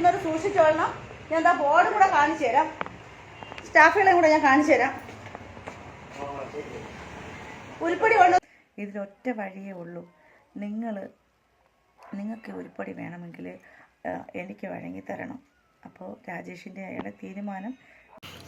വെക്കുന്നവർ സൂക്ഷിച്ചോളണം ഞാൻ എന്താ ബോർഡും കൂടെ കാണിച്ചു തരാം. സ്റ്റാഫുകളെയും കൂടെ ഞാൻ കാണിച്ചു തരാം. ഉരുപ്പടി കൊണ്ട് ഇതിലൊറ്റ വഴിയേ ഉള്ളൂ. നിങ്ങൾ നിങ്ങൾക്ക് ഉരുപ്പടി വേണമെങ്കിൽ എനിക്ക് വഴങ്ങി തരണം. അപ്പോൾ രാജേഷിന്റെ അയാളുടെ തീരുമാനം.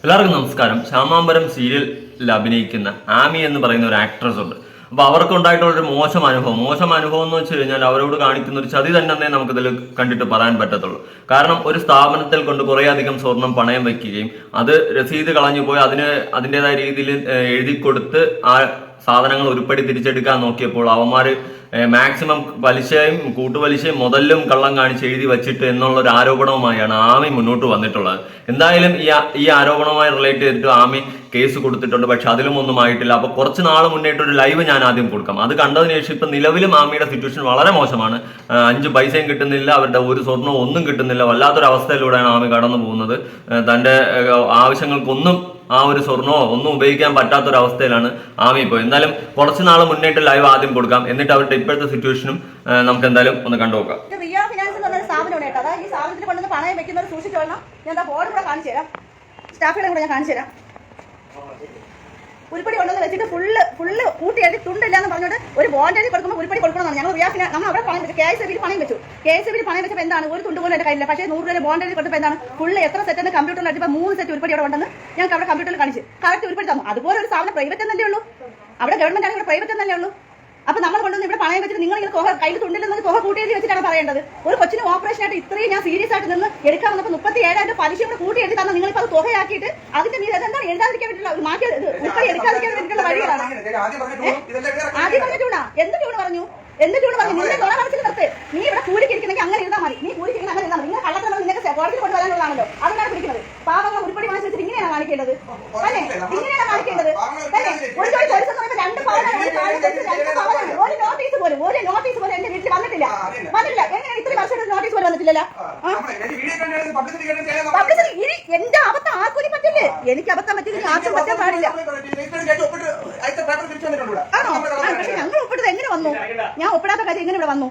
എല്ലാവർക്കും നമസ്കാരം. ശ്യാമാംബരം സീരിയലിൽ അഭിനയിക്കുന്ന ആമി എന്ന് പറയുന്ന ഒരു ആക്ട്രസ് ഉണ്ട്. അവർക്ക് ഉണ്ടായിട്ടുള്ള ഒരു മോശം അനുഭവം. മോശം അനുഭവം എന്ന് വെച്ച് കഴിഞ്ഞാൽ അവരോട് കാണിക്കുന്ന ഒരു ചതി തന്നെ നമുക്കിതിൽ കണ്ടിട്ട് പറയാൻ പറ്റത്തുള്ളൂ. കാരണം ഒരു സ്ഥാപനത്തിൽ കൊണ്ട് കുറെ അധികം സ്വർണം പണയം വെക്കുകയും അത് രസീത് കളഞ്ഞു പോയി അതിന് അതിന്റെതായ രീതിയിൽ എഴുതി കൊടുത്ത് ആ സാധനങ്ങൾ ഉരുപ്പടി തിരിച്ചെടുക്കാൻ നോക്കിയപ്പോൾ അവന്മാര് മാക്സിമം പലിശയും കൂട്ടുപലിശയും മുതലും കള്ളം കാണിച്ച് എഴുതി വച്ചിട്ട് എന്നുള്ള ഒരു ആരോപണവുമായാണ് ആമി മുന്നോട്ട് വന്നിട്ടുള്ളത്. എന്തായാലും ഈ ഈ ആരോപണവുമായി റിലേറ്റ് ചെയ്തിട്ട് ആമി കേസ് കൊടുത്തിട്ടുണ്ട്. പക്ഷെ അതിലും ഒന്നും ആയിട്ടില്ല. അപ്പൊ കുറച്ച് നാൾ മുന്നേറ്റ് ഒരു ലൈവ് ഞാൻ ആദ്യം കൊടുക്കാം. അത് കണ്ടതിന് ശേഷം ഇപ്പൊ നിലവിലും ആമിയുടെ സിറ്റുവേഷൻ വളരെ മോശമാണ്. അഞ്ച് പൈസയും കിട്ടുന്നില്ല. അവരുടെ ഒരു സ്വർണവും ഒന്നും കിട്ടുന്നില്ല. വല്ലാത്തൊരു അവസ്ഥയിലൂടെയാണ് ആമി കടന്നു പോകുന്നത്. തന്റെ ആവശ്യങ്ങൾക്കൊന്നും ആ ഒരു സ്വർണമോ ഒന്നും ഉപയോഗിക്കാൻ പറ്റാത്തൊരവസ്ഥയിലാണ് ആമി ഇപ്പോൾ എന്തായാലും കുറച്ച് നാൾ മുന്നേറ്റ് ലൈവ് ആദ്യം കൊടുക്കാം. എന്നിട്ട് അവരുടെ ഇപ്പോഴത്തെ സിറ്റുവേഷനും നമുക്ക് എന്തായാലും ഒന്ന് കണ്ടു നോക്കാം. ഇത് ഫിനാൻസ് ഈ ഞാൻ കാണിച്ചു തരാം. കൂടെ ഞാൻ കാണിച്ചു തരാം. ഉരുപ്പടി കൊണ്ടുവന്ന് വെച്ചിട്ട് ഫുള്ള് ഫുള്ള് കൂട്ടി എഴുതി തുണ്ടില്ല എന്ന് പറഞ്ഞിട്ട് ഒരു ബോണ്ട് എഴുതി കൊടുക്കുമ്പോൾ ഉരുപ്പടി കൊടുക്കണമെന്നാണ്. ഞങ്ങൾ റിയാസിന് നമ്മൾ അവിടെ പണയം വെച്ചു. കെ എസ് എബിയിൽ പണയം വെച്ചു. കെ എസ് എബിയിൽ പണയം വെച്ചപ്പോൾ എന്താണ്? ഒരു തുണ്ട് പോലും എന്റെ കയ്യില്ല പക്ഷേ നൂറ് രൂപ ബോണ്ട് എഴുതി കൊടുത്തപ്പോൾ എന്താണ്? ഫുള്ള് എത്ര സെറ്റ് എന്ന് കമ്പ്യൂട്ടറിൽ അടിച്ചപ്പോൾ മൂന്ന് സെറ്റ് ഉരുപ്പടി അവിടെ ഉണ്ടെന്ന് ഞങ്ങൾക്ക് അവിടെ കമ്പ്യൂട്ടറിൽ കാണിച്ച്. കറക്റ്റ് ഉരുപ്പടി അതുപോലെ ഒരു സാധനം പ്രൈവറ്റ് എന്നല്ലേ ഉള്ളൂ? അവിടെ ഗവൺമെന്റ് ആണെങ്കിൽ പ്രൈവറ്റ് എന്നല്ലേ ഉള്ളൂ? അപ്പൊ നമ്മൾ കൊണ്ടുവന്ന് ഇവിടെ പണയം വെച്ചിട്ട് നിങ്ങൾ ഇങ്ങനെ തുക കയ്യിൽ തുണ്ടില്ലെന്ന് തുക കൂട്ടിയെഴുതി വെച്ചിട്ടാണ് പറയേണ്ടത്. ഒരു കൊച്ചിന് ഓപ്പറേഷൻ ആയിട്ട് ഇത്രയും ഞാൻ സീരിയസ് ആയിട്ട് നിന്ന് എടുക്കാൻ വന്നപ്പോൾ മുപ്പത്തി ഏഴായിരം പലിശ കൂടെ കൂട്ടി എഴുതി തന്നെ നിങ്ങൾ അത് തുകയാക്കിയിട്ട് അതിന്റെ മീത് എന്താണ് എഴുതാതിരിക്കാൻ മാറ്റി ഉൾപ്പെടെ എടുക്കാതിരിക്കാൻ വേണ്ടിയിട്ടുള്ള വഴികളാണ്. ആദ്യം പറഞ്ഞ ട്യൂണാ എന്ത് ട്യൂണ് പറഞ്ഞു? എന്ത് ട്യൂണ് പറഞ്ഞു? നിന്റെ നുണ മനസ്സിൽ നിർത്ത്. നീ ഇവിടെ കൂലിക്ക് ഇരിക്കുന്നെങ്കിൽ അങ്ങനെ ഇരുന്നാൽ മതി. നീ കൂലിക്ക് ഇരിക്കുന്ന അങ്ങനെ ഇരുന്നാൽ മതി. നിങ്ങൾ കള്ളത്തരം നിങ്ങൾക്ക് കോടതിയിൽ കൊണ്ടുവരാനുള്ളതാണല്ലോ അതുകൊണ്ടാണ് പിടിക്കുന്നത്. പാവങ്ങൾ ഉരുപ്പടി വെച്ചിട്ട് ഇങ്ങനെയാണ് കാണിക്കേണ്ടത്. അല്ലേ? ഇങ്ങനെയാണ് കാണിക്കേണ്ടത്. അല്ലേ? ഒരു ഒരു നോട്ടീസ് പോലും ഒരു നോട്ടീസ് പോലും എന്റെ വീട്ടിൽ വന്നിട്ടില്ല വന്നിട്ടില്ല എങ്ങനെ ഇത്രയും വർഷം നോട്ടീസ് പോലും വന്നിട്ടില്ലല്ലോ ഇനി എന്റെ അബദ്ധം ആർക്കും പറ്റില്ലേ എനിക്ക് അബദ്ധം പറ്റില്ല ആർക്കും പറ്റാൻ പാടില്ല ആണോ പക്ഷെ ഞങ്ങൾ ഒപ്പിട്ടത് എങ്ങനെ വന്നു ഞാൻ ഒപ്പിടാത്ത കാര്യം എങ്ങനെ ഇവിടെ വന്നു?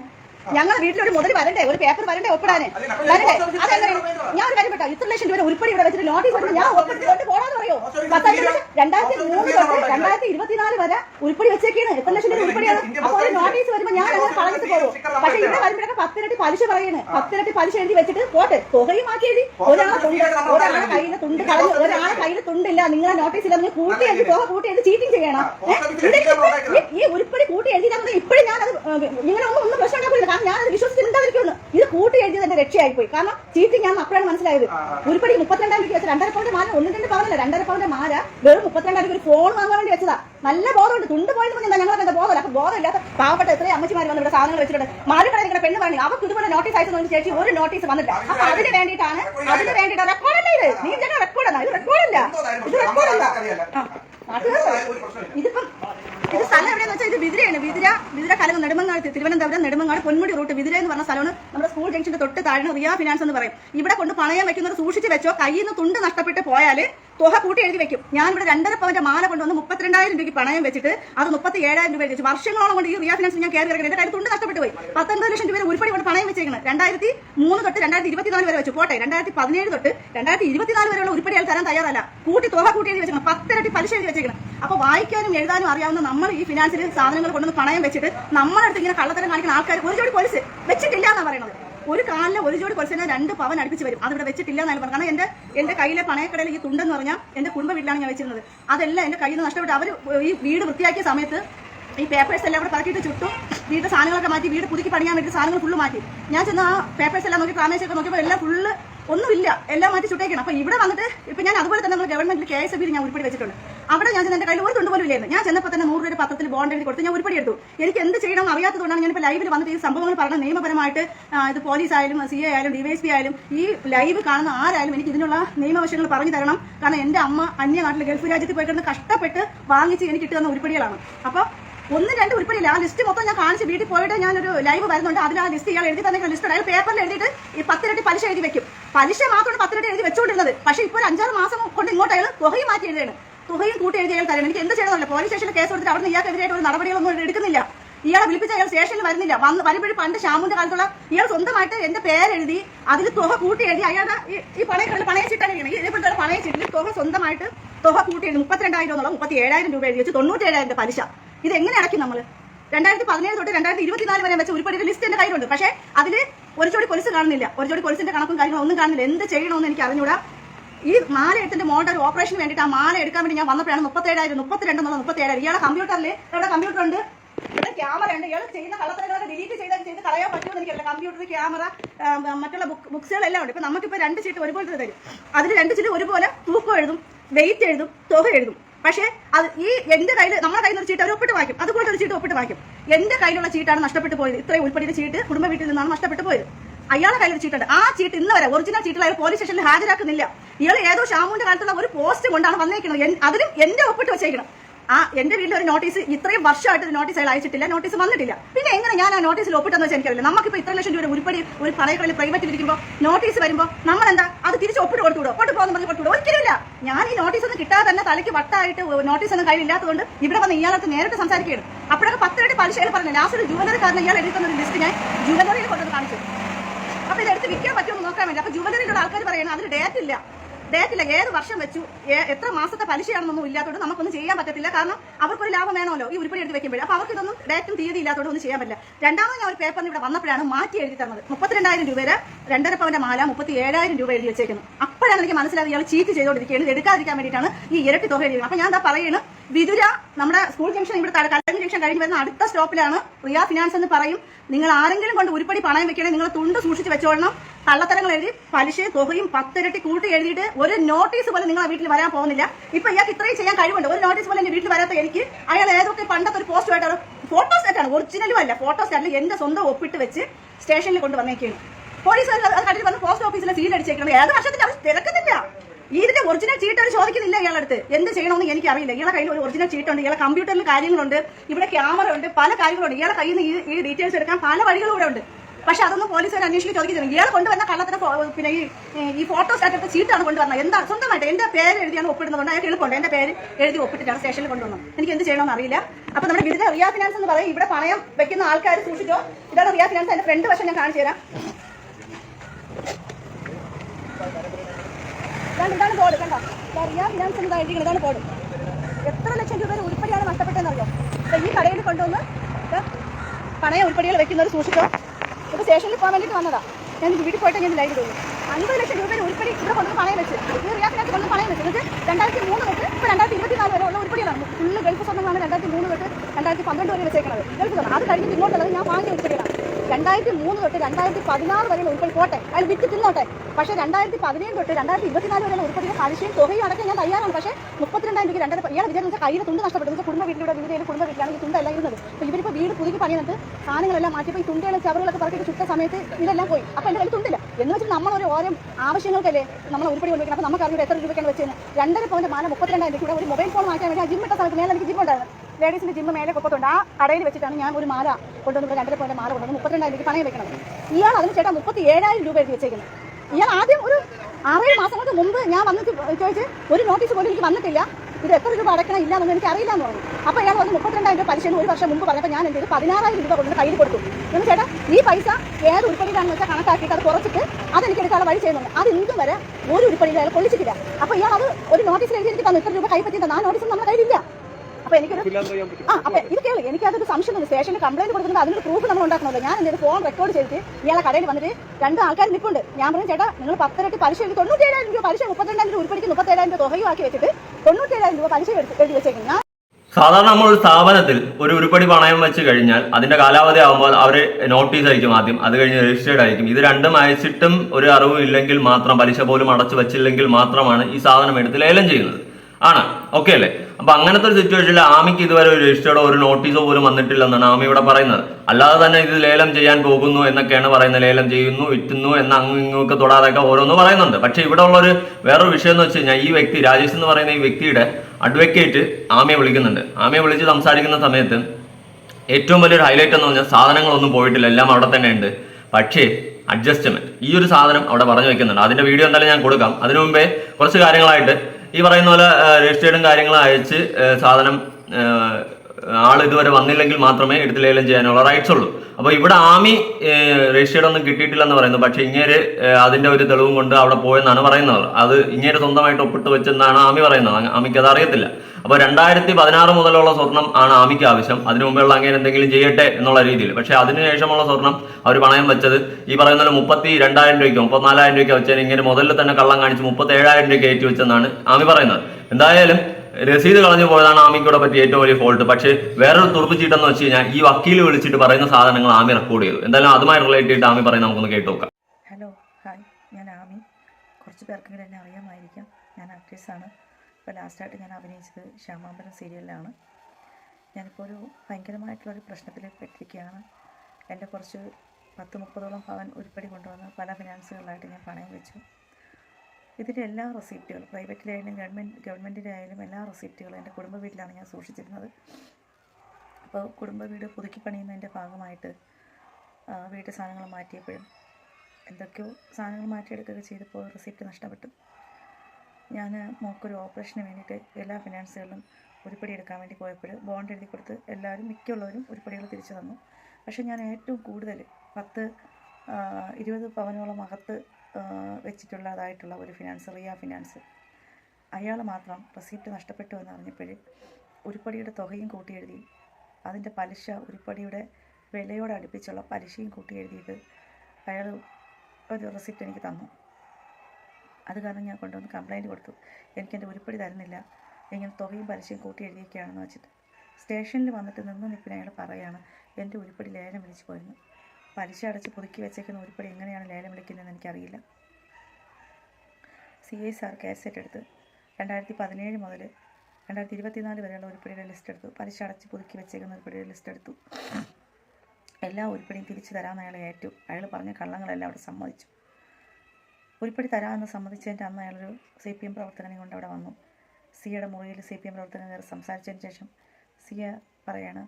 ഞങ്ങളുടെ വീട്ടിൽ ഒരു മുതൽ വരണ്ടേ? ഒരു പേപ്പർ വരണ്ടേ? ഒപ്പിടാനെ? വരണ്ടേ? അതെങ്ങനെ ഞാൻ ഒരു കാര്യം പെട്ടോ ഇത്ര ലക്ഷം രൂപ ഉൾപ്പെടെ ഇവിടെ വെച്ചിട്ട് നോട്ടീസ് വരുമ്പോൾ ഞാൻ ഒപ്പിട്ട് പോകാന്ന് പറയോ പത്തഞ്ച് ലക്ഷം രണ്ടായിരത്തി മൂന്ന് തൊട്ട് രണ്ടായിരത്തി ഇരുപത്തിനാല് വരെ ഉൾപ്പെടി വെച്ചേക്കാണ്. എത്ര ലക്ഷം രൂപ ഉൾപ്പെടെയാണ് അപ്പൊ ഒരു നോട്ടീസ് വരുമ്പോൾ ഞാൻ അങ്ങനെ കളഞ്ഞിട്ട് പോകും പക്ഷെ ഇവിടെ വരുമ്പോഴൊക്കെ പത്തിരട്ടി പലിശ പറയുന്നത് പത്തിരട്ടി പലിശ എഴുതി വെച്ചിട്ട് പോട്ടെ തുകയും മാറ്റി എഴുതി ഒരാളെ തുണ്ട് ഒരാളെ കയ്യിൽ തുണ്ട് കളഞ്ഞു ഒരാളെ കയ്യിൽ തുണ്ടില്ല. നിങ്ങളെ നോട്ടീസ് ഇല്ല. നിങ്ങൾ കൂട്ടി എഴുതി. തുക കൂട്ടി എഴുതി ചീറ്റിംഗ് ചെയ്യണം. ഈ- ഉൾപ്പെടി കൂട്ടി എഴുതി ഇപ്പോഴും ഞാൻ നിങ്ങളെ ഒന്നും ഒന്നും പ്രശ്നം ഉണ്ടാക്കില്ല കാരണം ഞാനത് വിശ്വസിച്ചിട്ടുണ്ടായിരിക്കുന്നു ഇത് കൂട്ടി എഴുതിയത് എന്റെ രക്ഷയായി പോയി കാരണം ചീറ്റിംഗ് ഞാൻ അപ്പോഴാണ് മനസ്സിലായത്. ഉരുപ്പടി മുപ്പത്തിരണ്ടാം രൂപ വെച്ച രണ്ടര പൗണ്ട് മാല ഒന്നും രണ്ട് പവനല്ല രണ്ടര പൗണ്ട് മാല വെറും മുപ്പത്തിരണ്ടാം രൂപ ഒരു ഫോൺ വാങ്ങാൻ വേണ്ടി വെച്ചതാ. നല്ല ബോധമുണ്ട്. തുണ്ട് പോയത് പറഞ്ഞാൽ ഞങ്ങൾക്ക് എന്താ ബോധമില്ല. അപ്പൊ ബോധമില്ലാത്ത പാവപ്പെട്ട എത്രയും അമ്മച്ചിമാർ വന്ന് ഇവിടെ സാധനങ്ങൾ വെച്ചിട്ടുണ്ട്. മാറി നിങ്ങളുടെ പെണ്ണ് പറഞ്ഞു അവർക്ക് ഇതുപോലെ നോട്ടീസ് അയച്ചതിന് ചേച്ചി ഒരു നോട്ടീസ് വന്നിട്ട് അപ്പൊ അതിന് വേണ്ടിയിട്ടാണ് അതിന് വേണ്ടിയിട്ടാണ് റെക്കോർഡല്ലേ ഇത്? നീ ഞങ്ങൾ റെക്കോർഡാണ് ഇത് റെക്കോർഡല്ല ഇത് റെക്കോർഡല്ല ഇതിപ്പം ഇത് സ്ഥലം എവിടെയെന്ന് വെച്ചാൽ ഇത് വിതിരയാണ്. വിതിര വിതിര കലങ്ങ് നെടുമങ്ങാട് തിരുവനന്തപുരം നെടുമങ്ങാട് പൊന്മുടി റൂട്ട് വിതിര എന്ന് പറഞ്ഞ സ്ഥലമാണ് നമ്മുടെ സ്കൂൾ ജംഗ്ഷന്റെ തൊട്ട് താഴെ റിയ ഫിനാൻസ് എന്ന് പറയും. ഇവിടെ കൊണ്ട് പണയം വെക്കുന്നത് സൂക്ഷിച്ച് വെച്ചോ കയ്യിൽ നിന്ന് തുണ്ട് നഷ്ടപ്പെട്ട് പോയാൽ തുക കൂട്ടി എഴുതി വെക്കും. ഞാൻ ഇവിടെ രണ്ടര പവന്റെ മാല കൊണ്ടുവന്ന് മുപ്പത്തിരണ്ടായിരം രൂപയ്ക്ക് പണയം വെച്ചിട്ട് അത് മുപ്പത്തി ഏഴായിരം രൂപ വെച്ചു വർഷങ്ങളോളം കൊണ്ട് ഈ റിയാ ഫിനാൻസ് ഞാൻ കയറി കിടക്കുന്നത് എന്റെ കയ്യിൽ തുണ്ട് നഷ്ടപ്പെട്ടു പോയി. പത്തൊൻപത് ലക്ഷം രൂപ ഉൾപ്പെടെ കൊണ്ട് പണയം വെച്ചേക്കുന്നത് രണ്ടായിരത്തി മൂന്ന് തൊട്ട് രണ്ടായിരത്തി ഇരുപത്തിനാല് വരെ വെച്ചു. പോട്ടെ രണ്ടായിരത്തി പതിനേഴ് തൊട്ട് രണ്ടായിരത്തി ഇരുപത്തിനാല് വരെയുള്ള ഉൾപ്പെടെ അയാൾ തരാൻ തയ്യാറല്ല. കൂട്ടി തുക കൂട്ടി എഴുതി വെച്ചേക്കണം. പത്തിരട്ടി പലിശ എഴുതി വെച്ചേക്കണം. അപ്പൊ വായിക്കാനും എഴുതാനും അറിയാവുന്ന നമ്മൾ ഈ ഫിനാൻസിൽ സാധനങ്ങൾ കൊണ്ടുവന്ന് പണയം വെച്ചിട്ട് നമ്മളടുത്ത് ഇങ്ങനെ കള്ളത്തരം കാണിക്കുന്ന ആൾക്കാർ ഒരു ജോഡി പോലീസ് വെച്ചിട്ടില്ല എന്നാണ് പറയുന്നത്. ഒരു കാലിലെ ഒരു ജോഡി പൊളിച്ചാൽ രണ്ട് പവൻ അടുപ്പിച്ച് വരും. അതിവിടെ വെച്ചിട്ടില്ല എന്നാലും പറഞ്ഞു കാരണം എന്റെ എന്റെ കയ്യിലെ പണയക്കടയിൽ ഈ തുണ്ടെന്ന് പറഞ്ഞാൽ എന്റെ കുടുംബ വീട്ടിലാണ് ഞാൻ വെച്ചിരുന്നത്. അതെല്ലാം എന്റെ കയ്യിൽ നിന്ന് നഷ്ടപ്പെട്ട് അവർ ഈ വീട് വൃത്തിയാക്കിയ സമയത്ത് ഈ പേപ്പേഴ്സ് എല്ലാം കൂടെ പറക്കിയിട്ട് ചുട്ടും. വീട്ടിലെ സാധനങ്ങളൊക്കെ മാറ്റി വീട് പുതുക്കി പണിയാൻ വേണ്ടി സാധനങ്ങൾ ഫുള്ള് മാറ്റി. ഞാൻ ചെന്ന് ആ പേപ്പേഴ്സ് എല്ലാം നോക്കി പ്രാമേശൊക്കെ നോക്കിയപ്പോൾ എല്ലാം ഫുള്ള് ഒന്നുമില്ല. എല്ലാം മാറ്റി ചുട്ടേക്കണം. അപ്പൊ ഇവിടെ വന്നിട്ട് ഇപ്പൊ ഞാൻ അതുപോലെ തന്നെ നമ്മൾ ഗവൺമെന്റിൽ കെ എസ് എഫ് ഞാൻ ഉൾപ്പെടെ വെച്ചിട്ടുണ്ട്. അവിടെ ഞാൻ എന്റെ കയ്യിൽ ഒരു തുണ്ട് പോലും ഇല്ലായിരുന്നു. ഞാൻ ചെന്നപ്പോൾ തന്നെ നൂറ് രൂപ പത്രത്തിൽ ബോണ്ട് എഴുതി കൊടുത്ത്. ഞാൻ ഉരുപ്പടി എടുത്തു. എനിക്ക് എന്ത് ചെയ്യണം അറിയാത്തതുകൊണ്ടാണ് ഞാനിപ്പോൾ ലൈവിൽ വന്നിട്ട് ഈ സംഭവങ്ങൾ പറഞ്ഞ നിയമപരമായിട്ട് ഇത് പോലീസ് ആയാലും സി എ ആയാലും ഡിവൈഎസ്പി ആയാലും ഈ ലൈവ് കാണുന്ന ആരായാലും എനിക്ക് ഇതിനുള്ള നിയമവശങ്ങൾ പറഞ്ഞു തരണം. കാരണം എന്റെ അമ്മ അന്യനാട്ടിൽ ഗൾഫ് രാജ്യത്ത് പോയി കിടന്ന് കഷ്ടപ്പെട്ട് വാങ്ങിച്ച് എനിക്ക് കിട്ടുന്ന ഉരുപ്പടികളാണ് അപ്പൊ ഒന്ന് രണ്ട് ഉൾപ്പെടില്ല ആ ലിസ്റ്റ് മൊത്തം ഞാൻ കാണിച്ച് വീട്ടിൽ പോയിട്ട് ഞാൻ ഒരു ലൈവ് വരുന്നുണ്ട്. അതിൽ ആ ലിസ്റ്റ് ഇയാൾ എഴുതി തന്നെ ലിസ്റ്റ് അയാൾ പേപ്പറിൽ എഴുതിയിട്ട് ഈ പത്തിരട്ടി പലിശ എഴുതി വെക്കും. പലിശ മാത്രമാണ് പത്തിരട്ടി എഴുതി വെച്ചുകൊണ്ടിരുന്നത് പക്ഷേ ഇപ്പോൾ ഒരു അഞ്ചാറ് മാസം കൊണ്ട് ഇങ്ങോട്ട് അയാൾ കൊഹയും മാറ്റി എഴുതിയാണ് തുകയും കൂട്ടി എഴുതി അയാൾ തരണം. എനിക്ക് എന്ത് ചെയ്യണമല്ലോ പോലീസ് സ്റ്റേഷനിൽ കേസ് കൊടുത്തിട്ട് അവിടെ ഇയാൾക്കെതിരായിട്ട് ഒരു നടപടികളൊന്നും എടുക്കുന്നില്ല. ഇയാളെ വിളിപ്പിച്ച അയാൾ സ്റ്റേഷനിൽ വരുന്നില്ല. വന്ന് വരുമ്പോഴും പണ്ട് ഷാമുന്റെ കാലത്തുള്ള ഇയാൾ സ്വന്തമായിട്ട് എന്റെ പേരെഴുതി അതിൽ തുക കൂട്ടി എഴുതി അയാളുടെ ഈ- ഈ പണയച്ചിട്ടാണ് പണയ ചീട്ടാണ് ഇരിക്കുന്നത് ഇതേപോലത്തെ ഒരു തുക സ്വന്തമായിട്ട് തുക കൂട്ടി എഴുതി മുപ്പത്തിരണ്ടായിരം എന്നുള്ള മുപ്പത്തി ഏഴായിരം രൂപ എഴുതി വെച്ച് തൊണ്ണൂറ്റേഴായിരം പലിശ. ഇത് എങ്ങനെ അടയ്ക്കും നമ്മൾ? രണ്ടായിരത്തി പതിനേഴ് തൊട്ട് രണ്ടായിരത്തി ഇരുപത്തിനാല് വരെ വെച്ച് ഉരുപ്പടിയുടെ ലിസ്റ്റ് എന്റെ കയ്യിലുണ്ട്. പക്ഷേ അതിൽ ഒരു ജോടി പോലീസ് കാണുന്നില്ല. ഒരു ജോടി പോലീസിന്റെ കണക്കും കാര്യങ്ങളും ഒന്നും കാണുന്നില്ല. എന്ത് ചെയ്യണമെന്ന് എനിക്ക് അറിഞ്ഞൂടാ. ഈ മാല എടുത്തിന്റെ മോളുടെ ഒരു ഓപ്പറേഷന് വേണ്ടിയിട്ട് ആ മാല എടുക്കാൻ വേണ്ടി ഞാൻ വന്നപ്പോഴാണ് മുപ്പത്തേഴായിരം മുപ്പത്തിരണ്ട് എന്നുള്ള മുപ്പത്തേഴായിരം. ഇയാളെ കമ്പ്യൂട്ടറിൽ ഇവിടെ കമ്പ്യൂട്ടർ ഉണ്ട്? ഇവിടെ ക്യാമറ ഉണ്ട്. ഇയാൾ ചെയ്യുന്ന കള്ളത്തരങ്ങളൊക്കെ ഡിലീറ്റ് ചെയ്ത് ചെയ്ത് കളയാൻ പറ്റുമെന്ന് എനിക്കറിയില്ല. കമ്പ്യൂട്ടർ ക്യാമറ മറ്റുള്ള ബുക്ക് ബുക്സുകളെല്ലാം ഉണ്ട്. ഇപ്പൊ നമുക്കിപ്പോ രണ്ട് ചീട്ട് ഒരുപോലെ തരും. അതിൽ രണ്ട് ചീട്ട് ഒരുപോലെ തൂക്കം എഴുതും വെയിറ്റ് എഴുതും തുക എഴുതും. പക്ഷേ അത് ഈ എന്റെ കയ്യിൽ നമ്മുടെ കയ്യിൽ നിന്ന് ചീട്ട് അവർ ഒപ്പിട്ട് വായിക്കും. അതുപോലെ ഒരു ചീട്ട് ഒപ്പിട്ട് വായിക്കും. എന്റെ കയ്യിലുള്ള ചീട്ടാണ് നഷ്ടപ്പെട്ടു പോയത്. ഇത്രയും ഉൾപ്പെട്ടിയ ചീട്ട് കുടുംബ വീട്ടിൽ നിന്നാണ് നഷ്ടപ്പെട്ടു പോയത്. അയാളെ കയ്യിൽ ചീട്ടുണ്ട് ആ ചീട്ട് ഇന്ന് വരെ ഒറിജിനൽ ചീട്ടിൽ അയാൾ പോലീസ് സ്റ്റേഷനിൽ ഹാജരാക്കുന്നില്ല. ഇയാൾ ഏതോ ഷാമുവിന്റെ കാലത്തുള്ള ഒരു പോസ്റ്റ് കൊണ്ടാണ് വന്നേക്കുന്നത്. അതിലും എന്റെ ഒപ്പിട്ട് വെച്ചേക്കണം. ആ എന്റെ വീട്ടിൽ ഒരു നോട്ടീസ് ഇത്രയും വർഷമായിട്ട് ഒരു നോട്ടീസ് അയാൾ അയച്ചിട്ടില്ല. നോട്ടീസ് വന്നിട്ടില്ല. പിന്നെ എങ്ങനെ ഞാൻ ആ നോട്ടീസിൽ ഒപ്പിട്ടെന്ന് വെച്ചാൽ എനിക്കറിയില്ല. നമുക്കിപ്പോൾ ഇത്ര ലക്ഷം രൂപ ഉരുപ്പടി ഒരു പണയക്കളിൽ പ്രൈവറ്റിൽ ഇരിക്കുമ്പോൾ നോട്ടീസ് വരുമ്പോൾ നമ്മൾ എന്താ അത് തിരിച്ച് ഒപ്പിട്ട് കൊടുത്തുവിടും ഒപ്പിട്ട് പോകുന്ന പറഞ്ഞ് കൊടുത്തുവിടും ഒരിക്കലുമില്ല ഞാൻ ഈ നോട്ടീസ് ഒന്നും കിട്ടാതെ തന്നെ തലയ്ക്ക് വട്ടായിട്ട് നോട്ടീസ് ഒന്നും കയ്യിലില്ലാത്തതുകൊണ്ട് ഇവിടെ വന്ന് ഇയാളത്ത് നേരിട്ട് സംസാരിക്കുകയാണ്. അപ്പോഴൊക്കെ പത്തിരട്ടി പലിശയിൽ പറഞ്ഞു ലാസ്റ്റ് ഒരു ജുവലറി കാരണം ഇയാൾ എടുക്കുന്ന ഒരു ലിസ്റ്റ് ഞാൻ ജുവലറിയിൽ കൊണ്ടുവന്ന് കാണിച്ചു. അപ്പൊ ഇതെടുത്ത് വിൽക്കാൻ പറ്റുമെന്ന് നോക്കാൻ വേണ്ടി. അപ്പൊ ജുവലറിയിലുള്ള ആൾക്കാർ പറയണം അതിന് ഡേറ്റ് ഇല്ല. ഡേറ്റ് ഇല്ല. ഏത് വർഷം വെച്ചു. എത്ര മാസത്തെ പലിശയാണെന്നൊന്നും ഇല്ലാത്തതുകൊണ്ട് നമുക്കൊന്നും ചെയ്യാൻ പറ്റത്തില്ല. കാരണം അവർക്കൊരു ലാഭം വേണമല്ലോ ഈ ഉരുപ്പടി എടുത്ത് വെക്കുമ്പോൾ അപ്പൊ അവർക്ക് ഇതൊന്നും ഡേറ്റും തീയതി ഇല്ലാത്തതുകൊണ്ട് ഒന്നും ചെയ്യാൻ പറ്റില്ല. രണ്ടാമത് ഞാൻ ഒരു പേപ്പറിന് ഇവിടെ വന്നപ്പോഴാണ് മാറ്റി എഴുതി തന്നത്. മുപ്പത്തിരണ്ടായിരം രൂപയുടെ രണ്ടര പവന്റെ മാല മുപ്പത്തി ഏഴായിരം രൂപ എഴുതി വെച്ചേക്കുന്നത് അപ്പോഴാണ് എനിക്ക് മനസ്സിലായത് ഇയാൾ ചീറ്റ് ചെയ്തുകൊണ്ടിരിക്കുകയാണ്. എടുക്കാതിരിക്കാൻ വേണ്ടിയിട്ടാണ് ഈ ഇരട്ടി തുക എഴുതിയത്. അപ്പൊ ഞാൻ എന്താ പറയുന്നത് വിതുര നമ്മുടെ സ്കൂൾ ജംഗ്ഷൻ ഇവിടെ താഴെ കല്ലൻ ജംഗ്ഷൻ കഴിഞ്ഞ് വരുന്ന അടുത്ത സ്റ്റോപ്പിലാണ് റിയ ഫിനാൻസ് എന്ന് പറയും. നിങ്ങൾ ആരെങ്കിലും കൊണ്ട് ഉരുപ്പടി പണയം വെക്കണേ നിങ്ങൾ തുണ്ട് സൂക്ഷിച്ച് വെച്ചോളണം. കള്ളത്തരങ്ങൾ എഴുതി പലിശയും തുകയും പത്തിരട്ടി കൂട്ടി എഴുതിയിട്ട് ഒരു നോട്ടീസ് പോലും നിങ്ങളെ വീട്ടിൽ വരാൻ പോകുന്നില്ല. ഇപ്പൊ ഇയാൾക്ക് ഇത്രയും ചെയ്യാൻ കഴിവുണ്ട്. ഒരു നോട്ടീസ് പോലും എന്റെ വീട്ടിൽ വരാത്ത എനിക്ക് അയാൾ ഏതൊക്കെ പണ്ടത്തെ ഒരു പോസ്റ്റ് ആയിട്ടാണ് ഫോട്ടോ സെറ്റാണ് ഒറിജിനലും അല്ല ഫോട്ടോ സെറ്റിൽ എന്റെ സ്വന്തം ഒപ്പിട്ട് വെച്ച് സ്റ്റേഷനിൽ കൊണ്ട് വന്നേക്കാണ് പോലീസ് അത് കണ്ടിട്ട് വന്ന് പോസ്റ്റ് ഓഫീസിലെ സീൽ അടിച്ചേക്കുന്നത് ഏത് വർഷത്തിന്റെ അവർ തിരക്കുന്നില്ല. ഇതിന്റെ ഒറിജിനൽ ചീട്ട് അവർ ചോദിക്കുന്നില്ല ഇയാളുടെ അടുത്ത്. എന്ത് ചെയ്യണമെന്ന് എനിക്ക് അറിയില്ല ഇയാളെ കയ്യിൽ ഒരു ഒറിജിനൽ ചീട്ടുണ്ട് ഇയാളെ കമ്പ്യൂട്ടറിൽ കാര്യങ്ങളുണ്ട്. ഇവിടെ ക്യാമറ ഉണ്ട്. പല കാര്യങ്ങളുണ്ട്. ഇയാളെ കയ്യിൽ നിന്ന് ഈ ഡീറ്റെയിൽസ് എടുക്കാൻ പല വഴികളും ഇവിടെ ഉണ്ട്. പക്ഷെ അതൊന്നും പോലീസുകാർ അന്വേഷിച്ച് ചോദിക്കുന്നില്ല. ഇയാൾ കൊണ്ടുവന്ന കള്ളത്തിന് പിന്നെ ഈ ഈ ഫോട്ടോ സ്റ്റാറ്റ് ചീട്ടാണ് കൊണ്ടുവന്നത്. എന്താ സ്വന്തമായിട്ട് എന്റെ പേര് എഴുതിയാണ് ഒപ്പിടുന്നതുകൊണ്ട് അയാൾക്ക് എളുപ്പമുണ്ട്. എന്റെ പേര് എഴുതി ഒപ്പിട്ടിട്ടാണ് സ്റ്റേഷനിൽ കൊണ്ടുവന്നത്. എനിക്ക് എന്ത് ചെയ്യണമെന്ന് അറിയില്ല. അപ്പൊ നമ്മുടെ ഇതിന്റെ റിയാ ഫിനാൻസ് എന്ന് പറയും. ഇവിടെ പണയം വെക്കുന്ന ആൾക്കാർ സൂക്ഷിച്ചോ. ഇതാണ് റിയാ ഫിനാൻസ് എന്റെ ഫ്രണ്ട് വശം ഞാൻ കാണിച്ചു തരാം. ഇതാണ് ഇതാണ് ബോർഡ് കണ്ടോ? ഇതാ റിയാ ഫിനാൻസ് എന്ന് എഴുതിയിരിക്കുന്നത് ഇതാണ് ബോർഡ് എത്ര ലക്ഷം രൂപയുടെ ഉരുപ്പടിയാണ് നഷ്ടപ്പെട്ടതെന്ന് അറിയോ ഈ കടയിൽ കൊണ്ടുവന്ന് പണയ ഉരുപ്പടികൾ വെക്കുന്നവർ സൂക്ഷിച്ചോ. ഇപ്പോൾ സ്റ്റേഷനിൽ പോകാൻ വേണ്ടിയിട്ട് വന്നതാ. ഞാൻ വീട്ടിൽ പോയിട്ട് ഞാൻ ലൈവ് ഇടുന്നു അൻപത് ലക്ഷം രൂപയുടെ ഉരുപ്പടി ഇവിടെ കൊണ്ട് പണയം വെച്ച്. ഈ റിയാ ഫിനാൻസ് കൊണ്ട് പണയം വെച്ച്. എന്നിട്ട് രണ്ടായിരത്തി മൂന്ന് തൊട്ട് ഇപ്പോൾ രണ്ടായിരത്തി ഇരുപത്തി നാല് വരെ ഉള്ള ഉരുപ്പടികളാണ് ഫുള്ള് ഗൾഫ് സ്വർണങ്ങളാണ് രണ്ടായിരത്തി മൂന്ന് തൊട്ട് രണ്ടായിരത്തി പന്ത്രണ്ട് വരെ വെച്ചേക്കുന്നത് ഗൾഫ് സ്വർണം. അത് കഴിഞ്ഞിട്ട് ഇങ്ങോട്ടുള്ളത് ഞാൻ വാങ്ങിയ ഉരുപ്പടികളാണ് രണ്ടായിരത്തി മൂന്ന് തൊട്ട് രണ്ടായിരത്തി പതിനാറ് വരെയുള്ള ഉരുപ്പടി പോട്ടെ അതിൽ വിറ്റ് തിന്നോട്ടെ പക്ഷേ രണ്ടായിരത്തി പതിനേഴ് തൊട്ട് രണ്ടായിരത്തി ഇരുപത്തിനാല് വരെയുള്ള ഉരുപ്പടിയുടെ പലിശയും തുകയും അടക്കം ഞാൻ തയ്യാറാണ്. പക്ഷേ മുപ്പത്തിരണ്ടായിരം രൂപ രണ്ടര ഇയാൾ വിചാരിച്ച കയ്യിൽ തുണ്ട് നഷ്ടപ്പെട്ടു. കുടുംബ വീട്ടിലൂടെ വീടിന്റെ കുടുംബ വീട്ടിലാണ് ഈ തുണ്ടല്ല ഇരുന്നത്. അപ്പോൾ ഇവരിപ്പോൾ വീട് പുതുക്കി പണിയുന്നത് സാധനങ്ങളെല്ലാം മാറ്റിയപ്പോൾ ഈ തുണ്ടുകളും ചവറുകളൊക്കെ പറഞ്ഞിട്ട് ചുറ്റ സമയത്ത് ഇതെല്ലാം പോയി. അപ്പോൾ എന്റെ കയ്യിൽ തുണ്ടില്ല. എന്ന് വെച്ചാൽ നമ്മൾ ഓരോ ആവശ്യങ്ങൾക്കല്ലേ നമ്മൾ ഉരുപ്പടി കൊണ്ടുവയ്ക്കണം? അപ്പോൾ നമുക്ക് അറിയാം എത്ര രൂപയ്ക്കാണ് വെച്ചത് രണ്ടര പവന്റെ മാല മുപ്പത്തിരണ്ടായിരം രൂപ ഒരു മൊബൈൽ ഫോൺ മാറ്റാൻ വേണ്ടി ആ ജിമ്മിട്ട സ്ഥലത്ത് മേലെ എനിക്ക് ജിം ലേഡീസിന്റെ ജിമ്മ് മേലെ കൊപ്പത്തുണ്ട് ആ കടയിൽ വെച്ചിട്ടാണ് ഞാൻ ഒരു മാല കൊണ്ടുവന്ന് രണ്ടര പോലെ മാല കൊണ്ടുവന്ന് മുപ്പത്തിരണ്ടായിരം പണയം വെക്കണം. ഇയാൾ അതിന് ചേട്ടാ മുപ്പത്തി ഏഴായിരം രൂപ എഴുതി വെച്ചേക്കുന്നത് ഇയാൾ ആദ്യം ഒരു ആറേഴ് മാസങ്ങൾക്ക് മുമ്പ് ഞാൻ വന്നിട്ട് ചോദിച്ച് ഒരു നോട്ടീസ് പോലും എനിക്ക് വന്നിട്ടില്ല. ഇത് എത്ര രൂപ അടക്കണം ഇല്ല എന്നൊന്നും എനിക്ക് അറിയില്ല എന്ന് പറഞ്ഞു. അപ്പോൾ ഇയാൾ വന്ന് മുപ്പത്തിരണ്ടായിരം രൂപ പലിശ ഒരു വർഷം മുമ്പ് പറഞ്ഞപ്പോൾ ഞാൻ എന്ത് ചെയ്തു? പതിനാറായിരം രൂപ കൊണ്ട് കയ്യിൽ കൊടുത്തു. എന്ന് ചേട്ടാ ഈ പൈസ ഏത് ഉരുപ്പടിയിലാണെന്ന് വെച്ചാൽ കണക്കാക്കിയിട്ട് അത് കുറച്ചിട്ട് അത് എനിക്ക് എടുക്കാനുള്ള വഴി ചെയ്യുന്നുണ്ട്. അത് ഇന്നും വരെ ഒരു ഉരുപ്പടിയിൽ അയാൾ കൊള്ളിച്ചിട്ടില്ല. അപ്പോൾ ഇയാൾ അത് ഒരു നോട്ടീസിൽ എഴുതി എനിക്ക് തന്നു. ഇത്ര രൂപ കൈപ്പറ്റിയിട്ട് ആ നോട്ടീസ് നമ്മുടെ കയ്യിലില്ല. അപ്പൊ എനിക്കൊരു ആ അപ്പൊ ഇത് കേളു എനിക്ക് അതൊരു സംശയം തന്നെ. സ്റ്റേഷനിൽ കംപ്ലൈന്റ് കൊടുക്കുന്നത് അതിനൊരു പ്രൂഫ് നമ്മൾ ഉണ്ടാക്കണമല്ലോ. ഞാൻ എന്റെ ഫോൺ റെക്കോർഡ് ചെയ്തിട്ട് ഇയാളെ കടയിൽ വന്നിട്ട് രണ്ട് ആൾക്കാർ നിൽപ്പുണ്ട് ഞാൻ പറഞ്ഞു ചേട്ടാ നിങ്ങൾ പത്തരട്ടി പലിശ എഴുതി തൊണ്ണൂറ്റേഴായിരം രൂപ പലിശ മുപ്പത്തിരണ്ടായിരം രൂപ ഉൾപ്പെടുത്തി മുപ്പത്തേഴായിരം രൂപ തുകയും ആക്കി വെച്ചിട്ട് തൊണ്ണൂറ്റേഴായിരം രൂപ പലിശ എടുത്ത് എഴുതി വെച്ചേക്കും ഞാൻ സാധാരണ നമ്മൾ ഒരു സ്ഥാപനത്തിൽ ഒരു ഉരുപ്പടി പണയം വെച്ച് കഴിഞ്ഞാൽ അതിന്റെ കാലാവധി ആകുമ്പോൾ അവർ നോട്ടീസ് അയക്കും ആദ്യം. അത് കഴിഞ്ഞ് രജിസ്റ്റേർഡ് അയക്കും ഇത് രണ്ടും അയച്ചിട്ടും ഒരു അറിവും ഇല്ലെങ്കിൽ മാത്രം പലിശ പോലും അടച്ചു വെച്ചില്ലെങ്കിൽ മാത്രമാണ് ഈ സാധനം എടുത്ത് ലേലം ചെയ്യുന്നത്. ആണ്. ഓക്കെ അല്ലേ? അപ്പൊ അങ്ങനത്തെ ഒരു സിറ്റുവേഷനിൽ ആമിക്ക് ഇതുവരെ ഒരു രജിസ്റ്റേർഡോ ഒരു നോട്ടീസോ പോലും വന്നിട്ടില്ലെന്നാണ് ആമി ഇവിടെ പറയുന്നത്. അല്ലാതെ തന്നെ ഇത് ലേലം ചെയ്യാൻ പോകുന്നു എന്നൊക്കെയാണ് പറയുന്നത്. ലേലം ചെയ്യുന്നു വിറ്റുന്നു എന്ന അങ്ങൊക്കെ തൊടാതൊക്കെ ഓരോന്ന് പറയുന്നുണ്ട്. പക്ഷെ ഇവിടെ ഉള്ള ഒരു വേറൊരു വിഷയം എന്ന് വെച്ച് കഴിഞ്ഞാൽ ഈ വ്യക്തി രാജേഷ് എന്ന് പറയുന്ന ഈ വ്യക്തിയുടെ അഡ്വക്കേറ്റ് ആമയെ വിളിക്കുന്നുണ്ട്. ആമയെ വിളിച്ച് സംസാരിക്കുന്ന സമയത്ത് ഏറ്റവും വലിയൊരു ഹൈലൈറ്റ് എന്ന് പറഞ്ഞാൽ സാധനങ്ങളൊന്നും പോയിട്ടില്ല. എല്ലാം അവിടെ തന്നെ ഉണ്ട്. പക്ഷേ അഡ്ജസ്റ്റ്മെന്റ് ഈ ഒരു സാധനം അവിടെ പറഞ്ഞു വെക്കുന്നുണ്ട്. അതിന്റെ വീഡിയോ എന്തായാലും ഞാൻ കൊടുക്കാം. അതിനു മുമ്പേ കുറച്ച് കാര്യങ്ങളായിട്ട് ഈ പറയുന്ന പോലെ രജിസ്റ്റേർഡും കാര്യങ്ങളും അയച്ച് സാധനം ആൾ ഇതുവരെ വന്നില്ലെങ്കിൽ മാത്രമേ എടുത്ത് ലേലം ചെയ്യാനുള്ള റൈറ്റ്സ് ഉള്ളൂ. അപ്പൊ ഇവിടെ ആമി രജിസ്റ്റേർഡ് ഒന്നും കിട്ടിയിട്ടില്ലെന്ന് പറയുന്നു. പക്ഷെ ഇങ്ങേര് അതിന്റെ ഒരു തെളിവും കൊണ്ട് അവിടെ പോയെന്നാണ് പറയുന്നത്. അത് ഇങ്ങേര് സ്വന്തമായിട്ട് ഒപ്പിട്ട് വെച്ചെന്നാണ് ആമി പറയുന്നത്. ആമിക്ക് അത് അറിയത്തില്ല. അപ്പൊ രണ്ടായിരത്തി പതിനാറ് മുതലുള്ള സ്വർണം ആണ് ആമിക്ക് ആവശ്യം. അതിനു മുമ്പുള്ള അങ്ങനെ എന്തെങ്കിലും ചെയ്യട്ടെ എന്നുള്ള രീതിയിൽ. പക്ഷെ അതിനുശേഷമുള്ള സ്വർണം അവർ പണയം വെച്ചത് ഈ പറയുന്ന മുപ്പത്തി രണ്ടായിരം രൂപയ്ക്കോ മുപ്പത്തിനാലായിരം രൂപയ്ക്കോ വെച്ചാൽ ഇങ്ങനെ മുതലിൽ തന്നെ കള്ളം കാണിച്ച് മുപ്പത്തി ഏഴായിരം രൂപയ്ക്ക് കയറ്റി വെച്ചെന്നാണ് ആമി പറയുന്നത്. എന്തായാലും രസീത് കളഞ്ഞു പോയതാണ് ആമിക്കൂടെ പറ്റിയ ഏറ്റവും വലിയ ഫോൾട്ട് പക്ഷേ വേറൊരു തുറപ്പ് ചീട്ടെന്ന് വെച്ച് കഴിഞ്ഞാൽ ഈ വക്കീൽ വിളിച്ചിട്ട് പറയുന്ന സാധനങ്ങൾ ആമി റെക്കോർഡ് ചെയ്തു. എന്തായാലും അതുമായി റിലേറ്റ് ചെയ്തിട്ട് ആമി പറയുന്നത് നമുക്കൊന്ന് കേട്ടു നോക്കാം. ഹലോ ഹായ് ഞാൻ ആമി. കുറച്ച് പേർക്കെങ്കിലും എന്നെ അറിയാമായിരിക്കാം. ഞാൻ ആക്ട്രസ്സാണ് ഇപ്പോൾ ലാസ്റ്റായിട്ട് ഞാൻ അഭിനയിച്ചത് ശ്യാമാമ്പരം സീരിയലിലാണ്. ഞാനിപ്പോൾ ഒരു ഭയങ്കരമായിട്ടുള്ളൊരു പ്രശ്നത്തിൽ പെട്ടിരിക്കുകയാണ്. എന്റെ കുറച്ച് പത്ത് മുപ്പതോളം പവൻ ഉരുപ്പടി കൊണ്ടുവന്ന് പല ഫിനാൻസുകളിലായിട്ട് ഞാൻ പണയം വെച്ചു. ഇതിന്റെ എല്ലാ റെസിപ്റ്റുകളും പ്രൈവറ്റിലായാലും ഗവൺമെന്റ് ഗവൺമെന്റിലായാലും എല്ലാ റെസിപ്റ്റുകളും എന്റെ കുടുംബ വീട്ടിലാണ് ഞാൻ സൂക്ഷിച്ചിരുന്നത്. അപ്പോൾ കുടുംബ വീട് പുതുക്കി പണിയുന്നതിന്റെ ഭാഗമായിട്ട് വീട്ടു സാധനങ്ങൾ മാറ്റിയപ്പോഴും എന്തൊക്കെയോ സാധനങ്ങൾ മാറ്റിയെടുക്കുകയൊക്കെ ചെയ്തപ്പോൾ റെസിപ്റ്റ് നഷ്ടപ്പെട്ടു. ഞാൻ മോക്കൊരു ഓപ്പറേഷന് വേണ്ടിയിട്ട് എല്ലാ ഫിനാൻസുകളിലും ഉരുപ്പടി എടുക്കാൻ വേണ്ടി പോയപ്പോൾ ബോണ്ട് എഴുതി കൊടുത്ത് എല്ലാവരും മിക്കുള്ളവരും ഉരുപ്പടികൾ തിരിച്ചു തന്നു. പക്ഷേ ഞാൻ ഏറ്റവും കൂടുതൽ പത്ത് ഇരുപത് പവനോളം അകത്ത് വെച്ചിട്ടുള്ളതായിട്ടുള്ള ഒരു ഫിനാൻസ് റിയ ഫിനാൻസ്. അയാൾ മാത്രം റെസിപ്റ്റ് നഷ്ടപ്പെട്ടു എന്ന് അറിഞ്ഞപ്പോൾ ഉരുപ്പടിയുടെ തുകയും കൂട്ടി എഴുതി അതിന്റെ പലിശ ഉരുപ്പടിയുടെ വിലയോട് അടുപ്പിച്ചുള്ള പലിശയും കൂട്ടി എഴുതിയിട്ട് അയാൾ ഒരു റെസിപ്റ്റ് എനിക്ക് തന്നു. അത് കാരണം ഞാൻ കൊണ്ടുവന്ന് കംപ്ലൈന്റ് കൊടുത്തു. എനിക്ക് എന്റെ ഉരുപ്പടി തരുന്നില്ല. ഇങ്ങനെ തുകയും പലിശയും കൂട്ടി എഴുതിയൊക്കെയാണെന്ന് വെച്ചിട്ട്. സ്റ്റേഷനിൽ വന്നിട്ട് നിന്ന് നിൽപ്പിന് അയാൾ പറയാണ് എന്റെ ഉരുപ്പടി ലേലം വിളിച്ച് പോയിരുന്നു പലിശ അടച്ച് പുതുക്കി വെച്ചേക്കുന്ന ഉരുപ്പടി എങ്ങനെയാണ് ലേലം വിളിക്കുന്നതെന്ന് എനിക്കറിയില്ല. സി ഐ സാർ കാസറ്റ് എടുത്ത് രണ്ടായിരത്തി പതിനേഴ് മുതൽ രണ്ടായിരത്തി ഇരുപത്തിനാല് വരെയുള്ള ഉരുപ്പടിയുടെ ലിസ്റ്റ് എടുത്തു. പലിശ അടച്ച് പുതുക്കി വെച്ചേക്കുന്ന ഉരുപ്പടിയുടെ ലിസ്റ്റ് എടുത്തു. എല്ലാ ഉരുപ്പടിയും തിരിച്ചു തരാമെന്ന് അയാൾ ഏറ്റു. അയാൾ പറഞ്ഞ കള്ളങ്ങളെല്ലാം അവിടെ സമ്മതിച്ചു. ഉരുപ്പടി തരാമെന്ന് സമ്മതിച്ചതിന്റെ അന്ന് അയാളൊരു സി പി എം പ്രവർത്തകനെ കൊണ്ട് അവിടെ വന്നു. സിയുടെ മുറിയിൽ സി പി എം പ്രവർത്തകൻ കയറി സംസാരിച്ചതിന് ശേഷം സിയ പറയാണ്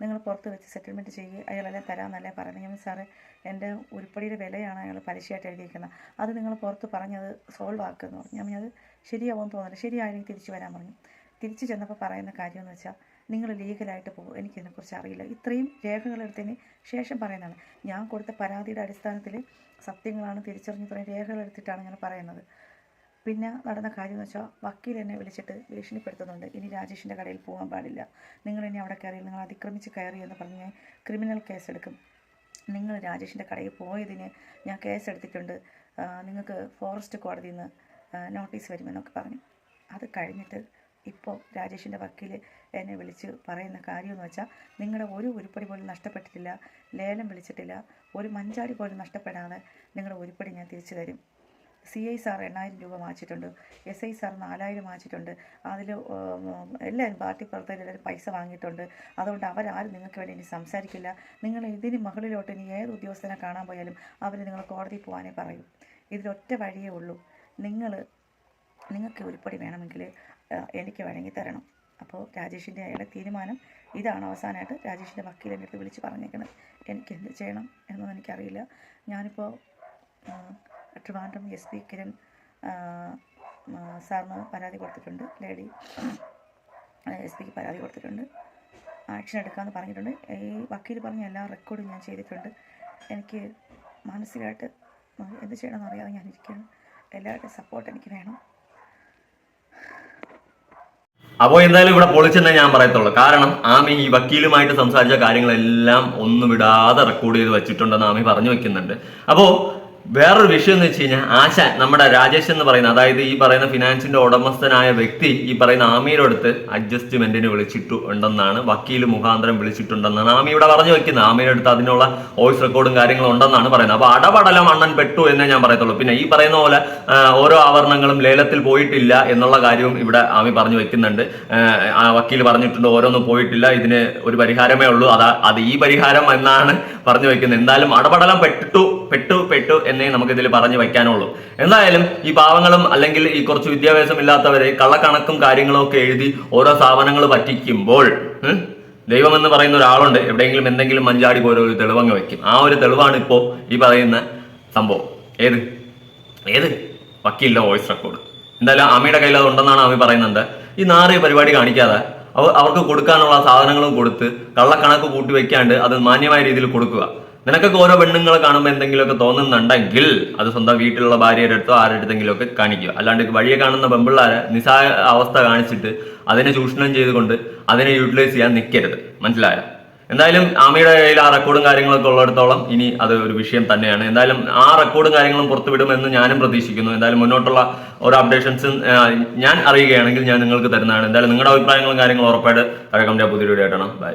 നിങ്ങൾ പുറത്ത് വെച്ച് സെറ്റിൽമെന്റ് ചെയ്യുക അയാളെല്ലാം തരാമെന്നല്ലേ പറയുന്നത്. ഞാൻ സാറേ എന്റെ ഉരുപ്പടിയുടെ വിലയാണ് അയാൾ പലിശയായിട്ട് എഴുതിയിരിക്കുന്നത് അത് നിങ്ങൾ പുറത്ത് പറഞ്ഞത് സോൾവ് ആക്കുമെന്ന് പറഞ്ഞു. ഞാൻ അത് ശരിയാവുമെന്ന് തോന്നില്ല ശരിയായെങ്കിൽ തിരിച്ചു വരാൻ പറഞ്ഞു. തിരിച്ചു ചെന്നപ്പോൾ പറയുന്ന കാര്യമെന്ന് വെച്ചാൽ നിങ്ങൾ ലീഗലായിട്ട് പോകും. എനിക്കിതിനെക്കുറിച്ച് അറിയില്ല. ഇത്രയും രേഖകളെടുത്തതിന് ശേഷം പറയുന്നതാണ്. ഞാൻ കൊടുത്ത പരാതിയുടെ അടിസ്ഥാനത്തിൽ സത്യങ്ങളാണ് തിരിച്ചറിഞ്ഞ് ഇത്രയും രേഖകളെടുത്തിട്ടാണ് ഇങ്ങനെ പറയുന്നത്. പിന്നെ നടന്ന കാര്യം എന്ന് വെച്ചാൽ വക്കീൽ എന്നെ വിളിച്ചിട്ട് ഭീഷണിപ്പെടുത്തുന്നുണ്ട്. ഇനി രാജേഷിന്റെ കടയിൽ പോകാൻ പാടില്ല. നിങ്ങൾ ഇനി അവിടെ കയറി നിങ്ങൾ അതിക്രമിച്ച് കയറി എന്ന് പറഞ്ഞ് ക്രിമിനൽ കേസ് എടുക്കും നിങ്ങൾ രാജേഷിന്റെ കടയിൽ പോയതിന് ഞാൻ കേസ് എടുത്തിട്ടുണ്ട് നിങ്ങൾക്ക് ഫോറസ്റ്റ് കോടതിയിൽ നിന്ന് നോട്ടീസ് വരുമെന്നൊക്കെ പറഞ്ഞു. അത് കഴിഞ്ഞിട്ട് ഇപ്പോൾ രാജേഷിന്റെ വക്കീൽ എന്നെ വിളിച്ച് പറയുന്ന കാര്യമെന്ന് വെച്ചാൽ നിങ്ങളുടെ ഒരു ഉരുപ്പടി പോലും നഷ്ടപ്പെട്ടിട്ടില്ല ലേലം വിളിച്ചിട്ടില്ല ഒരു മഞ്ചാടി പോലും നഷ്ടപ്പെടാതെ നിങ്ങളുടെ ഉരുപ്പടി ഞാൻ തിരിച്ചു തരും. സി ഐ സാർ എണ്ണായിരം രൂപ വാങ്ങിച്ചിട്ടുണ്ട് എസ് ഐ സാർ നാലായിരം വാങ്ങിച്ചിട്ടുണ്ട് അതിൽ എല്ലാവരും പാർട്ടി പ്രവർത്തകർ പൈസ വാങ്ങിയിട്ടുണ്ട്. അതുകൊണ്ട് അവരാരും നിങ്ങൾക്ക് വേണ്ടി ഇനി സംസാരിക്കില്ല. നിങ്ങൾ ഇതിന് മുകളിലോട്ട് ഇനി ഏത് ഉദ്യോഗസ്ഥനെ കാണാൻ പോയാലും അവർ നിങ്ങൾ കോടതിയിൽ പോകാനേ പറയും. ഇതിലൊറ്റ വഴിയേ ഉള്ളൂ. നിങ്ങൾ നിങ്ങൾക്ക് ഉരുപ്പടി വേണമെങ്കിൽ എനിക്ക് വേണമെങ്കിൽ തരണം. അപ്പോൾ രാജേഷിന്റെ അയാളുടെ തീരുമാനം ഇതാണ് അവസാനമായിട്ട് രാജേഷിന്റെ വക്കീൽ എന്റെ അടുത്ത് വിളിച്ച് പറഞ്ഞേക്കണത്. എനിക്ക് എന്ത് ചെയ്യണം എന്നൊന്നും എനിക്കറിയില്ല. ഞാനിപ്പോൾ ട്രിവാൻഡ്രം എസ് പി കിരൺ സാറിന് പരാതി കൊടുത്തിട്ടുണ്ട്. ലേഡി എസ് പിക്ക് പരാതി കൊടുത്തിട്ടുണ്ട്. ആക്ഷൻ എടുക്കാമെന്ന് പറഞ്ഞിട്ടുണ്ട്. ഈ വക്കീൽ പറഞ്ഞ എല്ലാ റെക്കോർഡും ഞാൻ ചെയ്തിട്ടുണ്ട്. എനിക്ക് മാനസികമായിട്ട് എന്ത് ചെയ്യണമെന്ന് അറിയാതെ ഞാനിരിക്കുകയാണ്. എല്ലാവരുടെയും സപ്പോർട്ട് എനിക്ക് വേണം. അപ്പോൾ എന്തായാലും ഇവിടെ പൊളിച്ചെന്നേ ഞാൻ പറയത്തുള്ളൂ. കാരണം ആമി ഈ വക്കീലുമായിട്ട് സംസാരിച്ച കാര്യങ്ങളെല്ലാം ഒന്നും വിടാതെ റെക്കോർഡ് ചെയ്ത് വെച്ചിട്ടുണ്ടെന്ന് ആമി പറഞ്ഞു വെക്കുന്നുണ്ട്. അപ്പോൾ വേറൊരു വിഷയം എന്ന് വെച്ച് കഴിഞ്ഞാൽ ആശാൻ നമ്മുടെ രാജേഷ് എന്ന് പറയുന്ന അതായത് ഈ പറയുന്ന ഫിനാൻസിന്റെ ഉടമസ്ഥനായ വ്യക്തി ഈ പറയുന്ന ആമിയുടെ അഡ്ജസ്റ്റ്മെന്റിന് വിളിച്ചിട്ടു ഉണ്ടെന്നാണ് വക്കീൽ മുഖാന്തരം വിളിച്ചിട്ടുണ്ടെന്നാണ് ആമി ഇവിടെ പറഞ്ഞു വെക്കുന്നത്. ആമിയുടെ അടുത്ത് അതിനുള്ള വോയിസ് റെക്കോർഡും കാര്യങ്ങളും ഉണ്ടെന്നാണ് പറയുന്നത്. അപ്പൊ അടപടലം അണ്ണൻ പെട്ടു എന്നേ ഞാൻ പറയത്തുള്ളൂ. പിന്നെ ഈ പറയുന്ന പോലെ ഓരോ ആവരണങ്ങളും ലേലത്തിൽ പോയിട്ടില്ല എന്നുള്ള കാര്യവും ഇവിടെ ആമി പറഞ്ഞു വെക്കുന്നുണ്ട്. വക്കീൽ പറഞ്ഞിട്ടുണ്ട് ഓരോന്നും പോയിട്ടില്ല ഇതിന് ഒരു പരിഹാരമേ ഉള്ളൂ. അതാ അത് ഈ പരിഹാരം എന്നാണ് പറഞ്ഞു വെക്കുന്നത്. എന്തായാലും അടപടലം പെട്ടു പെട്ടു പെട്ടു എന്നേ നമുക്ക് ഇതിൽ പറഞ്ഞു വയ്ക്കാനുള്ളൂ. എന്തായാലും ഈ പാവങ്ങളും അല്ലെങ്കിൽ ഈ കുറച്ച് വിദ്യാഭ്യാസം ഇല്ലാത്തവരെ കള്ളക്കണക്കും കാര്യങ്ങളും ഒക്കെ എഴുതി ഓരോ സ്ഥാപനങ്ങൾ പറ്റിക്കുമ്പോൾ ദൈവമെന്ന് പറയുന്ന ഒരാളുണ്ട് എവിടെയെങ്കിലും എന്തെങ്കിലും മഞ്ചാടി പോലെ ഒരു തെളിവങ്ങ് വെക്കും ആ ഒരു തെളിവാണ് ഇപ്പോ ഈ പറയുന്ന സംഭവം. ഏത്? ഏത്? വക്കീലിന്റെ വോയിസ് റെക്കോർഡ്. എന്തായാലും അമ്മയുടെ കയ്യിൽ അത് ഉണ്ടെന്നാണ് ആമി പറയുന്നത്. ഈ നാറിയ പരിപാടി കാണിക്കാതെ അവർക്ക് കൊടുക്കാനുള്ള സാധനങ്ങളും കൊടുത്ത് കള്ളക്കണക്ക് കൂട്ടി വെക്കാണ്ട് അത് മാന്യമായ രീതിയിൽ കൊടുക്കുക. നിനക്കൊക്കെ ഓരോ പെണ്ണുങ്ങളെ കാണുമ്പോൾ എന്തെങ്കിലുമൊക്കെ തോന്നുന്നുണ്ടെങ്കിൽ അത് സ്വന്തം വീട്ടിലുള്ള ഭാര്യയുടെ അടുത്തോ ആരുടെ അടുത്തെങ്കിലും ഒക്കെ കാണിക്കുക. അല്ലാണ്ട് വഴിയെ കാണുന്ന പെമ്പിള്ളാരെ നിസ്സായ അവസ്ഥ കാണിച്ചിട്ട് അതിനെ ചൂഷണം ചെയ്തുകൊണ്ട് അതിനെ യൂട്ടിലൈസ് ചെയ്യാൻ നിൽക്കരുത് മനസ്സിലായോ? എന്തായാലും ആമയുടെ കയ്യിൽ ആ റെക്കോർഡും കാര്യങ്ങളൊക്കെ ഉള്ളിടത്തോളം ഇനി അത് ഒരു വിഷയം തന്നെയാണ്. എന്തായാലും ആ റെക്കോർഡും കാര്യങ്ങളും പുറത്തു വിടുമെന്ന് ഞാനും പ്രതീക്ഷിക്കുന്നു. എന്തായാലും മുന്നോട്ടുള്ള ഓരോ അപ്ഡേഷൻസും ഞാൻ അറിയുകയാണെങ്കിൽ ഞാൻ നിങ്ങൾക്ക് തരുന്നതാണ്. എന്തായാലും നിങ്ങളുടെ അഭിപ്രായങ്ങളും കാര്യങ്ങളും ഉറപ്പായിട്ട് കമ്മിറ്റി പുതിയ വീഡിയോ ആയിട്ടാണ് ബൈ